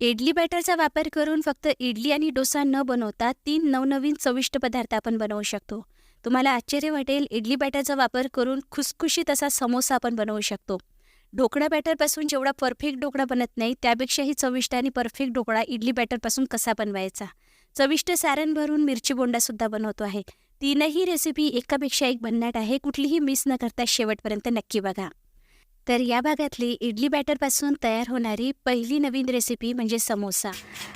इडली बॅटरचा वापर करून फक्त इडली आणि डोसा न बनवता तीन नवनवीन चविष्ट पदार्थ आपण बनवू शकतो. तुम्हाला आश्चर्य वाटेल इडली बॅटरचा वापर करून खुसखुशीत असा समोसा आपण बनवू शकतो. ढोकळा बॅटरपासून जेवढा परफेक्ट ढोकळा बनत नाही त्यापेक्षाही चविष्ट आणि परफेक्ट ढोकळा इडली बॅटरपासून कसा बनवायचा? चविष्ट सारण भरून मिरची बोंडासुद्धा बनवतो आहे. तीनही रेसिपी एकापेक्षा एक भन्नाट आहे कुठलीही मिस न करता शेवटपर्यंत नक्की बघा. तर या भागातली इडली बॅटरपासून तयार होणारी पहिली नवीन रेसिपी म्हणजे समोसा.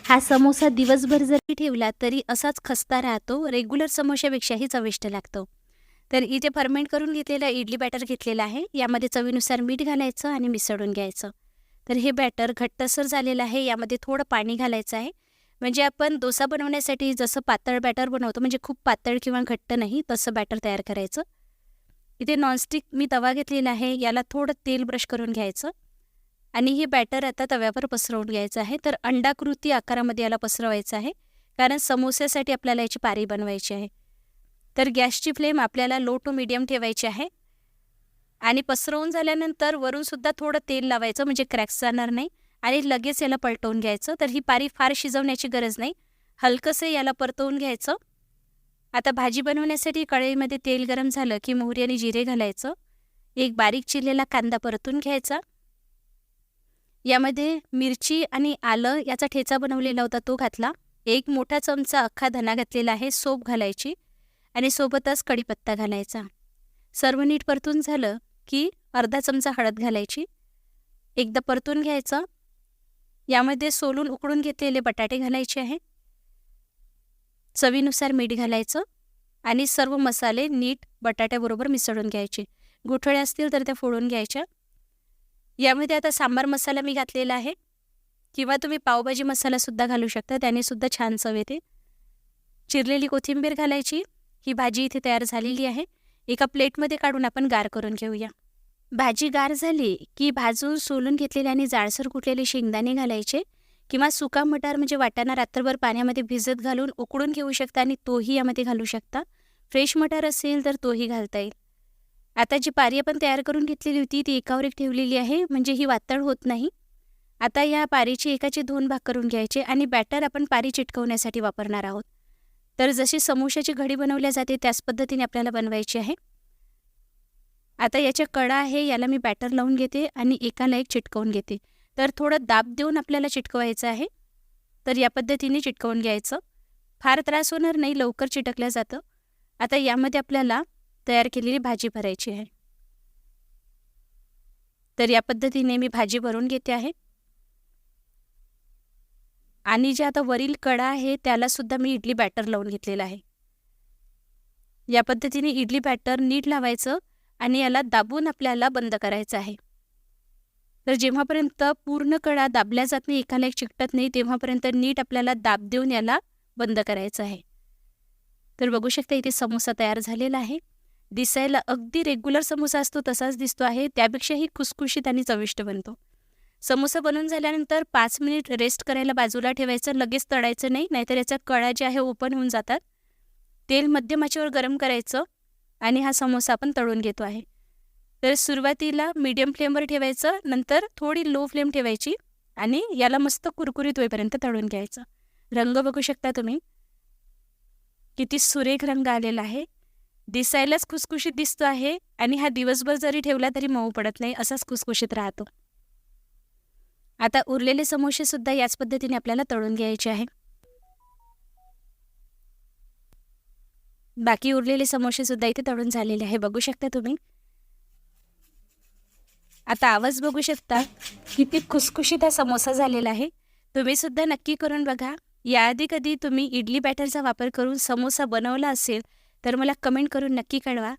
हा समोसा दिवसभर जरी ठेवला तरी असाच खस्ता राहतो रेग्युलर समोशापेक्षाही चविष्ट लागतो. तर इथे फर्मेंट करून घेतलेलं इडली बॅटर घेतलेलं आहे. यामध्ये चवीनुसार मीठ घालायचं आणि मिसळून घ्यायचं. तर हे बॅटर घट्टसर झालेलं आहे. यामध्ये थोडं पाणी घालायचं आहे. म्हणजे आपण डोसा बनवण्यासाठी जसं पातळ बॅटर बनवतो म्हणजे खूप पातळ किंवा घट्ट नाही तसं बॅटर तयार करायचं. इथे नॉनस्टिक मी तवा घेतलेला आहे याला थोडं तेल ब्रश करून घ्यायचं. आणि हे बॅटर आता तव्यावर पसरवून घ्यायचं आहे. तर अंडाकृती आकारामध्ये याला पसरवायचं आहे. कारण समोस्यासाठी आपल्याला याची पारी बनवायची आहे. तर गॅसची फ्लेम आपल्याला लो टू मिडियम ठेवायची आहे. आणि पसरवून झाल्यानंतर वरूनसुद्धा थोडं तेल लावायचं म्हणजे क्रॅक्स जाणार नाही. आणि लगेच याला पलटवून घ्यायचं. तर ही पारी फार शिजवण्याची गरज नाही. हलकंसं याला परतवून घ्यायचं. आता भाजी बनवण्यासाठी कढईमध्ये तेल गरम झालं की मोहरी आणि जिरे घालायचं. एक बारीक चिरलेला कांदा परतून घ्यायचा. यामध्ये मिरची आणि आलं याचा ठेचा बनवलेला होता तो घातला. एक मोठा चमचा अख्खा धना घातलेला आहे सोप घालायची आणि सोबतच कढीपत्ता घालायचा. सर्व नीट परतून झालं की अर्धा चमचा हळद घालायची. एकदा परतून घ्यायचं. यामध्ये सोलून उकडून घेतलेले बटाटे घालायचे आहे चवीनुसार मीठ घालायचं आणि सर्व मसाले नीट बटाट्याबरोबर मिसळून घ्यायचे. गुठळे असतील तर त्या फोडून घ्यायच्या. यामध्ये आता सांबार मसाला मी घातलेला आहे. किंवा तुम्ही पावभाजी मसालासुद्धा घालू शकता त्यानेसुद्धा छान चव येते. चिरलेली कोथिंबीर घालायची. ही भाजी इथे तयार झालेली आहे. एका प्लेटमध्ये काढून आपण गार करून घेऊया. भाजी गार झाली की भाजून सोलून घेतलेले आणि जाडसर कुटलेले शेंगदाणे घालायचे. किंवा सुका मटार म्हणजे वाटाणा रात्रभर पाण्यामध्ये भिजत घालून उकडून घेऊ शकता आणि तोही यामध्ये घालू शकता. फ्रेश मटार असेल तर तोही घालता येईल. आता जी पारी आपण तयार करून घेतलेली होती ती एकावर एक ठेवलेली आहे म्हणजे ही वातळ होत नाही. आता या पारीची एकाचे दोन भाग करून घ्यायचे आणि बॅटर आपण पारी चिटकवण्यासाठी वापरणार आहोत. तर जशी समोशाची घडी बनवल्या जाते त्याच पद्धतीने आपल्याला बनवायची आहे. आता याच्या कडा आहे याला मी बॅटर लावून घेते आणि एकाला एक चिटकवून घेते. तर थोडं दाब देऊन आपल्याला चिटकवायचं आहे. तर या पद्धतीने चिटकवून घ्यायचं. फार त्रास होणार नाही लवकर चिटकल्या जातं. आता यामध्ये आपल्याला तयार केलेली भाजी भरायची आहे. तर या पद्धतीने मी भाजी भरून घेते आहे. आणि जे आता वरील कडा आहे त्यालासुद्धा मी इडली बॅटर लावून घेतलेला आहे. या पद्धतीने इडली बॅटर नीट लावायचं आणि याला दाबून आपल्याला बंद करायचं आहे. तर जेव्हापर्यंत पूर्ण कडा दाबल्या जात नाही एकाला एक चिकटत नाही तेव्हापर्यंत नीट आपल्याला दाब देऊन याला बंद करायचं आहे. तर बघू शकता इथे समोसा तयार झालेला आहे. दिसायला अगदी रेग्युलर समोसा असतो तसाच दिसतो आहे. त्यापेक्षाही खुसखुशीत आणि चविष्ट बनतो. समोसा बनवून झाल्यानंतर पाच मिनिट रेस्ट करायला बाजूला ठेवायचं लगेच तळायचं नाही नाहीतर याचा कळा जे आहे ओपन होऊन जातात. तेल मध्यमाचीवर गरम करायचं आणि हा समोसा आपण तळून घेतो आहे. तर सुरुवातीला मीडियम फ्लेमवर ठेवायचं नंतर थोडी लो फ्लेम ठेवायची आणि याला मस्त कुरकुरीत होईपर्यंत तळून घ्यायचं. रंग बघू शकता तुम्ही. किती सुरेख रंग आलेला आहे. दिसायलाच खुसखुशीत दिसतो आहे आणि हा दिवसभर जरी ठेवला तरी मऊ पडत नाही असाच खुसखुशीत राहतो. आता उरलेले समोसे सुद्धा याच पद्धतीने आपल्याला तळून घ्यायचे आहे. बाकी उरलेले समोसे सुद्धा इथे तळून झालेले आहे. बघू शकता तुम्ही. आता आवाज बघू शकता किती खुसखुशीत हा समोसा झालेला आहे. तुम्ही सुद्धा नक्की करून बघा. याआधी कधी तुम्ही इडली बॅटरचा वापर करून समोसा बनवला असेल तर मला कमेंट करून नक्की कळवा.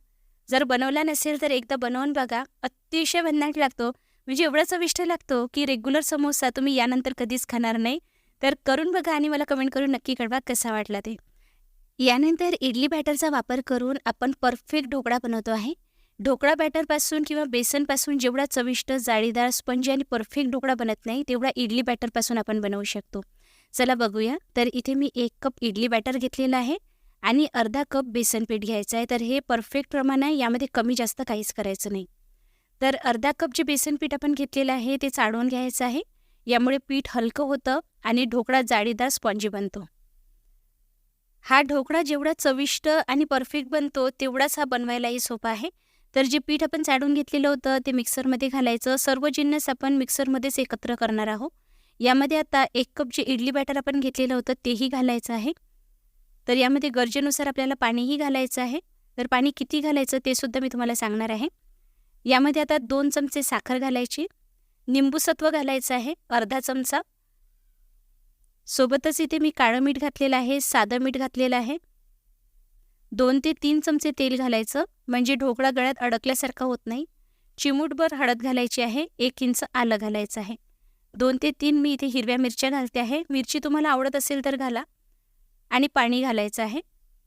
जर बनवला नसेल तर एकदा बनवून बघा. अतिशय भन्नाट लागतो. म्हणजे एवढा चविष्ट लागतो की रेग्युलर समोसा तुम्ही यानंतर कधीच खाणार नाही. तर करून बघा आणि मला कमेंट करून नक्की कळवा कसा वाटला ते. यानंतर इडली बॅटरचा वापर करून आपण परफेक्ट ढोकळा बनवतो आहे. ढोकळा बॅटरपासून किंवा बेसनपासून जेवढा चविष्ट जाळीदार स्पंजी आणि परफेक्ट ढोकळा बनत नाही तेवढा इडली बॅटरपासून आपण बनवू शकतो. चला बघूया. तर इथे मी एक कप इडली बॅटर घेतलेला आहे आणि अर्धा कप बेसन पीठ घ्यायचं आहे. तर हे परफेक्ट प्रमाण आहे यामध्ये कमी जास्त काहीच करायचं नाही. तर अर्धा कप जे बेसन पीठ आपण घेतलेलं आहे ते चाळून घ्यायचं आहे. यामुळे पीठ हलकं होतं आणि ढोकळा जाळीदार स्पॉन्जी बनतो. हा ढोकळा जेवढा चविष्ट आणि परफेक्ट बनतो तेवढाच हा बनवायलाही सोपा आहे. तर जे पीठ आपण चाडून घेतलेलं होतं ते मिक्सरमध्ये घालायचं. सर्व जिन्नस आपण मिक्सरमध्येच एकत्र करणार आहोत. यामध्ये आता एक कप जे इडली बॅटर आपण घेतलेलं होतं तेही घालायचं आहे. तर यामध्ये गरजेनुसार आपल्याला पाणीही घालायचं आहे. तर पाणी किती घालायचं ते सुद्धा मी तुम्हाला सांगणार आहे. यामध्ये आता दोन चमचे साखर घालायची. निंबूसत्व घालायचं आहे अर्धा चमचा. सोबतच इथे मी काळं मीठ घातलेलं आहे साधं मीठ घातलेलं आहे. दोन ते तीन चमचे तेल घालायचं म्हणजे ढोकळा गळ्यात अडकल्यासारखा होत नाही. चिमूटभर हळद घालायची आहे एक इंच आलं घालायचं आहे. दोन ते तीन मी इथे हिरव्या मिरच्या घालते आहे मिरची तुम्हाला आवडत असेल तर घाला. आणि पाणी घालायचं आहे.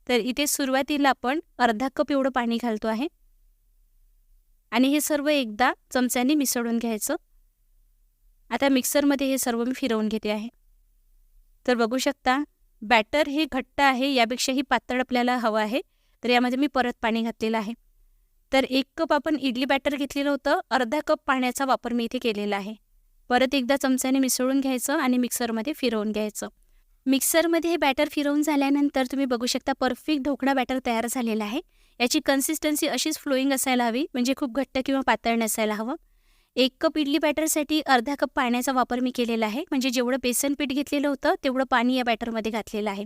तर इथे सुरुवातीला आपण अर्धा कप एवढं पाणी घालतो आहे. आणि हे सर्व एकदा चमच्याने मिसळून घ्यायचं. आता मिक्सरमध्ये हे सर्व मी फिरवून घेते आहे. तर बघू शकता बॅटर हे घट्ट आहे यापेक्षाही पातळ आपल्याला हवं आहे. तर यामध्ये मी परत पाणी घातलेलं आहे. तर एक कप आपण इडली बॅटर घेतलेलं होतं अर्धा कप पाण्याचा वापर मी इथे केलेला आहे. परत एकदा चमच्याने मिसळून घ्यायचं आणि मिक्सरमध्ये फिरवून घ्यायचं. मिक्सरमध्ये हे बॅटर फिरवून झाल्यानंतर तुम्ही बघू शकता परफेक्ट ढोकळा बॅटर तयार झालेला आहे. याची कन्सिस्टन्सी अशीच फ्लोईंग असायला हवी म्हणजे खूप घट्ट किंवा पातळ नसायला हवं. एक कप इडली बॅटरसाठी अर्धा कप पाण्याचा वापर मी केलेला आहे. म्हणजे जेवढं बेसन पीठ घेतलेलं होतं तेवढं पाणी या बॅटरमध्ये घातलेलं आहे.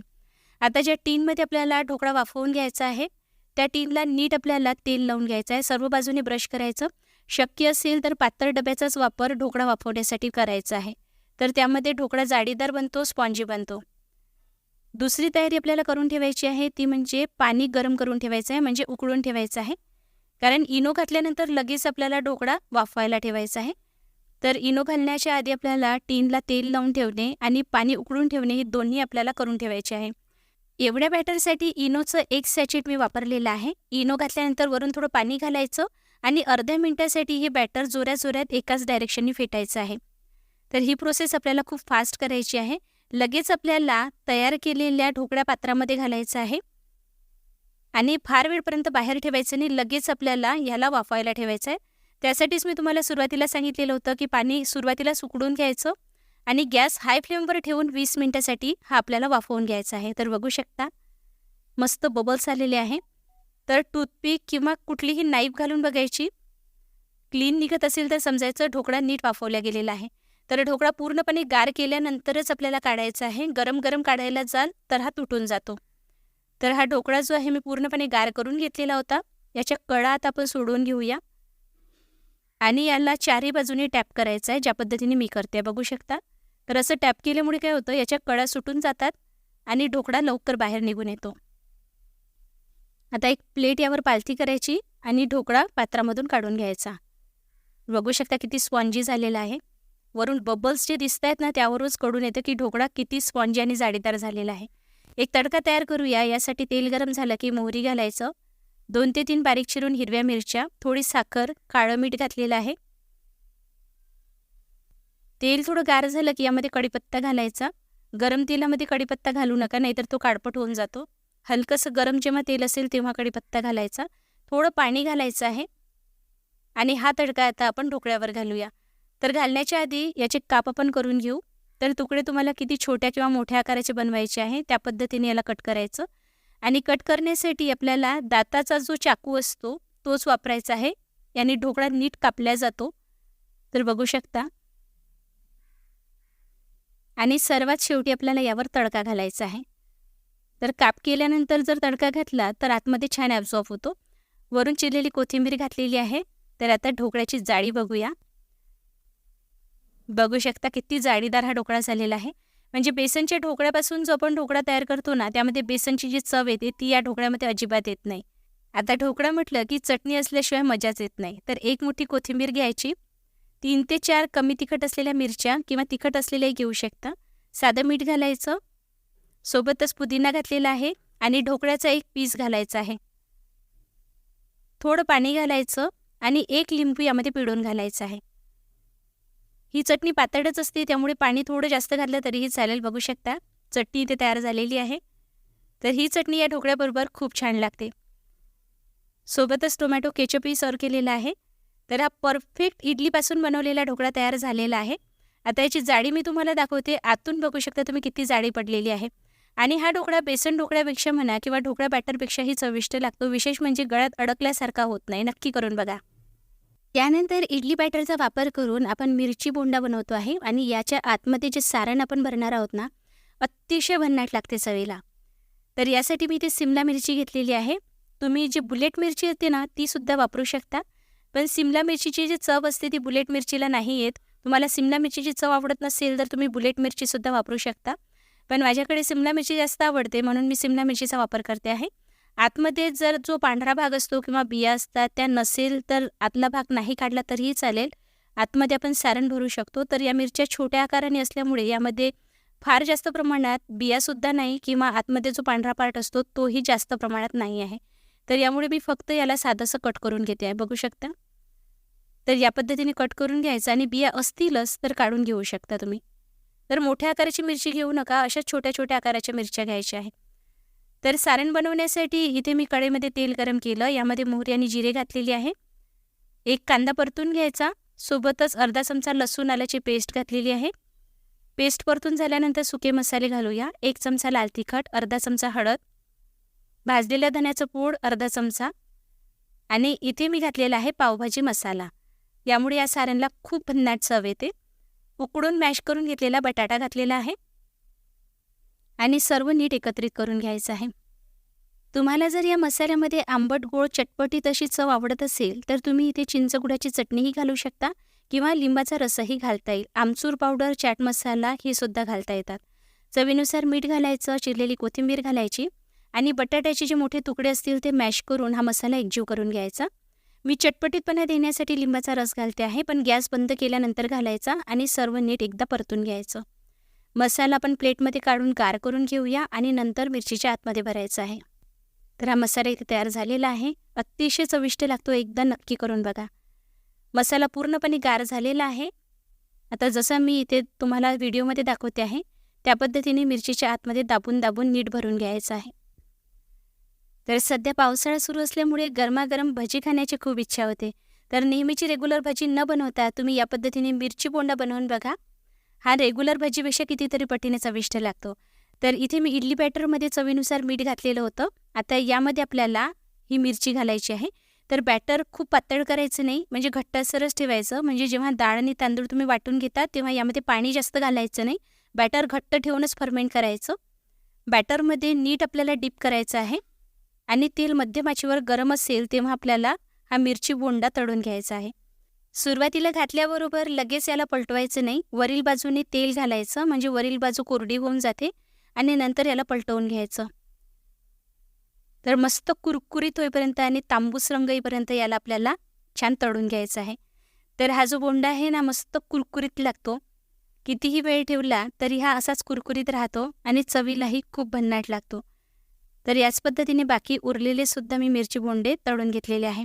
आता ज्या टीनमध्ये आपल्याला ढोकळा वाफवून घ्यायचा आहे त्या टीनला नीट आपल्याला तेल लावून घ्यायचं आहे. सर्व बाजूने ब्रश करायचं. शक्य असेल तर पातळ डब्याचाच वापर ढोकळा वाफवण्यासाठी करायचा आहे. तर त्यामध्ये ढोकळा जाडीदार बनतो स्पॉन्जी बनतो. दुसरी तयारी आपल्याला करून ठेवायची आहे ती म्हणजे पाणी गरम करून ठेवायचं आहे म्हणजे उकळून ठेवायचं आहे. कारण इनो घातल्यानंतर लगेच आपल्याला ढोकळा वाफवायला ठेवायचा आहे. तर इनो घालण्याच्या आधी आपल्याला टीनला तेल लावून ठेवणे आणि पाणी उकळून ठेवणे हे दोन्ही आपल्याला करून ठेवायचे आहे. एवढ्या बॅटरसाठी इनोचं एक सॅचेट मी वापरलेलं आहे. इनो घातल्यानंतर वरून थोडं पाणी घालायचं आणि अर्ध्या मिनटासाठी हे बॅटर जोऱ्या जोऱ्यात एकाच डायरेक्शननी फेटायचं आहे. तर ही प्रोसेस आपल्याला खूप फास्ट करायची आहे. लगेच आपल्याला तयार केलेल्या ढोकळ्या पात्रामध्ये घालायचं आहे. आणि फार वेळपर्यंत बाहेर ठेवायचं नाही लगेच आपल्याला ह्याला वाफवायला ठेवायचं आहे त्यासाठीच मी तुम्हाला सुरुवातीला सांगितलेलं होतं की पाणी सुरुवातीला सुकडून घ्यायचं आणि गॅस हाय फ्लेमवर ठेवून वीस मिनटासाठी हा आपल्याला वाफवून घ्यायचा आहे. तर बघू शकता मस्त बबल्स आलेले आहे. तर टूथपिक किंवा कुठलीही नाईफ घालून बघायची. क्लीन निघत असेल तर समजायचं ढोकळा नीट वाफवला गेलेला आहे. तर ढोकळा पूर्णपणे गार केल्यानंतरच आपल्याला काढायचा आहे. गरम गरम काढायला जाल तर हा तुटून जातो. तर हा ढोकळा जो आहे मी पूर्णपणे गार करून घेतलेला होता. याच्या कळा आता आपण सोडून घेऊया. आणि याला चारही बाजूने टॅप करायचं आहे ज्या पद्धतीने मी करते बघू शकता. तर असं टॅप केल्यामुळे काय होतं याच्या कळा सुटून जातात आणि ढोकळा लवकर बाहेर निघून येतो. आता एक प्लेट यावर पालथी करायची आणि ढोकळा पात्रामधून काढून घ्यायचा. बघू शकता किती स्पॉन्जी झालेला आहे. वरून बबल्स जे दिसत आहेत ना त्यावरूनच कळून येतं की ढोकळा किती स्पॉन्जी आणि जाडीदार झालेला आहे. एक तडका तयार करूया यासाठी तेल गरम झालं की मोहरी घालायचं. दोन ते तीन बारीक चिरून हिरव्या मिरच्या थोडी साखर काळं मीठ घातलेलं आहे. तेल थोडं गार झालं की यामध्ये कढीपत्ता घालायचा. गरम तेलामध्ये कढीपत्ता घालू नका नाहीतर तो काळपट होऊन जातो. हलकंसं गरम जेव्हा तेल असेल तेव्हा कढीपत्ता घालायचा. थोडं पाणी घालायचं आहे. आणि हा तडका आता आपण ढोकळ्यावर घालूया. तर घालण्याच्या आधी याचे काप आपण करून घेऊ. तर तुकडे तुम्हाला किती छोट्या किंवा मोठ्या आकाराचे बनवायचे आहे त्या पद्धतीने याला कट करायचं. आणि कट करण्यासाठी आपल्याला दाताचा जो चाकू असतो तोच वापरायचा आहे. याने ढोकळा नीट कापला जातो. तर बघू शकता. आणि सर्वात शेवटी आपल्याला यावर तडका घालायचा आहे. तर काप केल्यानंतर जर तडका घातला तर आतमध्ये छान ॲब्झॉर्ब होतो. वरून चिरलेली कोथिंबीर घातलेली आहे. तर आता ढोकळ्याची जाळी बघूया. बघू शकता किती जाळीदार हा ढोकळा झालेला आहे. म्हणजे बेसनच्या ढोकळ्यापासून जो आपण ढोकळा तयार करतो ना त्यामध्ये बेसनची जी चव येते ती या ढोकळ्यामध्ये अजिबात येत नाही. आता ढोकळा म्हटलं की चटणी असल्याशिवाय मजाच येत नाही. तर एक मोठी कोथिंबीर घ्यायची. तीन ते चार कमी तिखट असलेल्या मिरच्या किंवा तिखट असलेल्याही घेऊ शकता. साधं मीठ घालायचं. सोबतच पुदिना घातलेला आहे आणि ढोकळ्याचा एक पीस घालायचा आहे. थोडं पाणी घालायचं आणि एक लिंबू यामध्ये पिळून घालायचं आहे. ही चटणी पातळच असते त्यामुळे पाणी थोडं जास्त घातलं तरीही चालेल. बघू शकता चटणी इथे तयार झालेली आहे. तर ही चटणी या ढोकळ्याबरोबर खूप छान लागते. सोबतच टोमॅटो केचपही सर्व केलेला आहे. तर हा परफेक्ट इडलीपासून बनवलेला ढोकळा तयार झालेला आहे. आता याची जाडी मी तुम्हाला दाखवते. आतून बघू शकता तुम्ही किती जाडी पडलेली आहे. आणि हा ढोकळा बेसन ढोकळ्यापेक्षा म्हणा किंवा ढोकळा बॅटरपेक्षाही चविष्ट लागतो. विशेष म्हणजे गळ्यात अडकल्यासारखा होत नाही. नक्की करून बघा. त्यानंतर इडली बॅटरचा वापर करून आपण मिरची बोंडा बनवतो आहे आणि याच्या आतमध्ये जे सारण आपण भरणार आहोत ना अतिशय भन्नाट लागते चवीला. तर यासाठी मी इथे सिमला मिरची घेतलेली आहे. तुम्ही जी बुलेट मिरची असते ना ती सुद्धा वापरू शकता. पण सिमला मिरचीची जी चव असते ती बुलेट मिरचीला नाही येत. तुम्हाला सिमला मिरचीची चव आवडत नसेल तर तुम्ही बुलेट मिरचीसुद्धा वापरू शकता. पण माझ्याकडे सिमला मिरची जास्त आवडते म्हणून मी सिमला मिरचीचा वापर करते आहे. आतमध्ये जर जो पांढरा भाग असतो किंवा बिया असतात त्या नसेल तर आतला भाग नाही काढला तरीही चालेल. आतमध्ये आपण सारण भरू शकतो. तर या मिरच्या छोट्या आकाराने असल्यामुळे यामध्ये फार जास्त प्रमाणात बियासुद्धा नाही किंवा आतमध्ये जो पांढरा पार्ट असतो तोही जास्त प्रमाणात नाही आहे. तर यामुळे मी फक्त याला साधंसं कट करून घेते आहे. बघू शकता? तर या पद्धतीने कट करून घ्यायचं आणि बिया असतीलच तर काढून घेऊ शकता तुम्ही. तर मोठ्या आकाराची मिरची घेऊ नका. अशा छोट्या छोट्या आकाराच्या मिरच्या घ्यायच्या आहेत. तर सारण बनवण्यासाठी इथे मी कढईमध्ये तेल गरम केलं. यामध्ये मोहरी आणि जिरे घातलेली आहे. एक कांदा परतून घ्यायचा. सोबतच अर्धा चमचा लसूण आल्याची पेस्ट घातलेली आहे. पेस्ट परतून झाल्यानंतर सुके मसाले घालूया. एक चमचा लाल तिखट अर्धा चमचा हळद भाजलेल्या धण्याचं पूड अर्धा चमचा. आणि इथे मी घातलेला आहे पावभाजी मसाला. यामुळे या साऱ्यांना खूप भन्नाट चव येते. उकडून मॅश करून घेतलेला बटाटा घातलेला आहे. आणि सर्व नीट एकत्रित करून घ्यायचं आहे. तुम्हाला जर या मसाल्यामध्ये आंबट गोड चटपटीत अशी चव आवडत असेल तर तुम्ही इथे चिंचगुडाची चटणीही घालू शकता किंवा लिंबाचा रसही घालता येईल. आमचूर पावडर चाट मसाला हे सुद्धा घालता येतात. चवीनुसार मीठ घालायचं चिरलेली कोथिंबीर घालायची आणि बटाट्याचे जे मोठे तुकडे असतील ते मॅश करून हा मसाला एकजीव करून घ्यायचा. मी चटपटीतपणा देण्यासाठी लिंबाचा रस घालते आहे पण गॅस बंद केल्यानंतर घालायचा आणि सर्व नीट एकदा परतून घ्यायचं. मसाला आपण प्लेटमध्ये काढून गार करून घेऊया आणि नंतर मिरचीच्या आतमध्ये भरायचा आहे. तर हा मसाला इथे तयार झालेला आहे. अतिशय चविष्ट लागतो एकदा नक्की करून बघा. मसाला पूर्णपणे गार झालेला आहे. आता जसं मी इथे तुम्हाला व्हिडिओमध्ये दाखवते आहे त्या पद्धतीने मिरचीच्या आतमध्ये दाबून दाबून नीट भरून घ्यायचं आहे. तर सध्या पावसाळा सुरू असल्यामुळे गरमागरम भजी खाण्याची खूप इच्छा होते. तर नेहमीची रेग्युलर भजी न बनवता तुम्ही या पद्धतीने मिरची बोंडा बनवून बघा. हा रेग्युलर भाजीपेक्षा कितीतरी पटीने चविष्ट लागतो. तर इथे मी इडली बॅटरमध्ये चवीनुसार मीठ घातलेलं होतं. आता यामध्ये आपल्याला ही मिरची घालायची आहे. तर बॅटर खूप पातळ करायचं नाही म्हणजे घट्टसरच ठेवायचं. म्हणजे जेव्हा डाळ आणि तांदूळ तुम्ही वाटून घेता तेव्हा यामध्ये पाणी जास्त घालायचं नाही. बॅटर घट्ट ठेवूनच फर्मेंट करायचं. बॅटरमध्ये नीट आपल्याला डीप करायचं आहे. आणि तेल मध्यमाचीवर गरम असेल तेव्हा आपल्याला हा मिरची बोंडा तळून घ्यायचा आहे. सुरुवातीला घातल्याबरोबर लगेच याला पलटवायचं नाही. वरील बाजूने तेल घालायचं म्हणजे वरील बाजू कोरडी होऊन जाते आणि नंतर याला पलटवून घ्यायचं. तर मस्त कुरकुरीत होईपर्यंत आणि तांबूस रंग येईपर्यंत याला आपल्याला छान तळून घ्यायचं आहे. तर हा जो बोंडा आहे ना मस्त कुरकुरीत लागतो. कितीही वेळ ठेवला तरी हा असाच कुरकुरीत राहतो आणि चवीलाही खूप भन्नाट लागतो. तर याच पद्धतीने बाकी उरलेले सुद्धा मी मिरची बोंडे तळून घेतलेले आहे.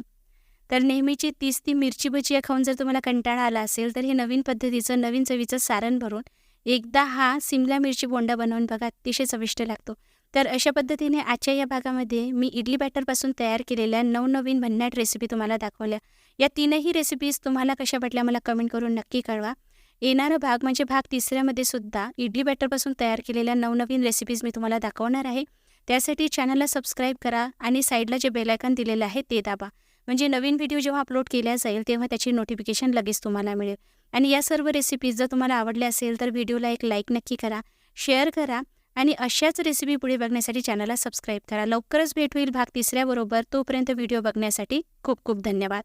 तर नेहमीची तीस ती मिरची भजिया खाऊन जर तुम्हाला कंटाळा आला असेल तर हे नवीन पद्धतीचं नवीन चवीचं सारण भरून एकदा हा सिमला मिरची बोंडा बनवून बघा अतिशय चविष्ट लागतो. तर अशा पद्धतीने आजच्या या भागामध्ये मी इडली बॅटरपासून तयार केलेल्या नवनवीन भन्नाट रेसिपी तुम्हाला दाखवल्या. या तीनही रेसिपीज तुम्हाला कशा वाटल्या मला कमेंट करून नक्की कळवा. येणारा भाग म्हणजे भाग तिसऱ्यामध्ये सुद्धा इडली बॅटरपासून तयार केलेल्या नवनवीन रेसिपीज मी तुम्हाला दाखवणार आहे. त्यासाठी चॅनलला सबस्क्राईब करा आणि साईडला जे बेलायकन दिलेलं आहे ते दाबा. म्हणजे नवीन व्हिडिओ जेव्हा अपलोड केल्या जाईल तेव्हा त्याची नोटिफिकेशन लगेच तुम्हाला मिळेल. आणि या सर्व रेसिपीज जर तुम्हाला आवडल्या असेल तर व्हिडिओला एक लाईक नक्की करा शेअर करा आणि अशाच रेसिपी पुढे बघण्यासाठी चॅनलला सबस्क्राईब करा. लवकरच भेट होईल भाग तिसऱ्याबरोबर. तोपर्यंत व्हिडिओ बघण्यासाठी खूप खूप धन्यवाद.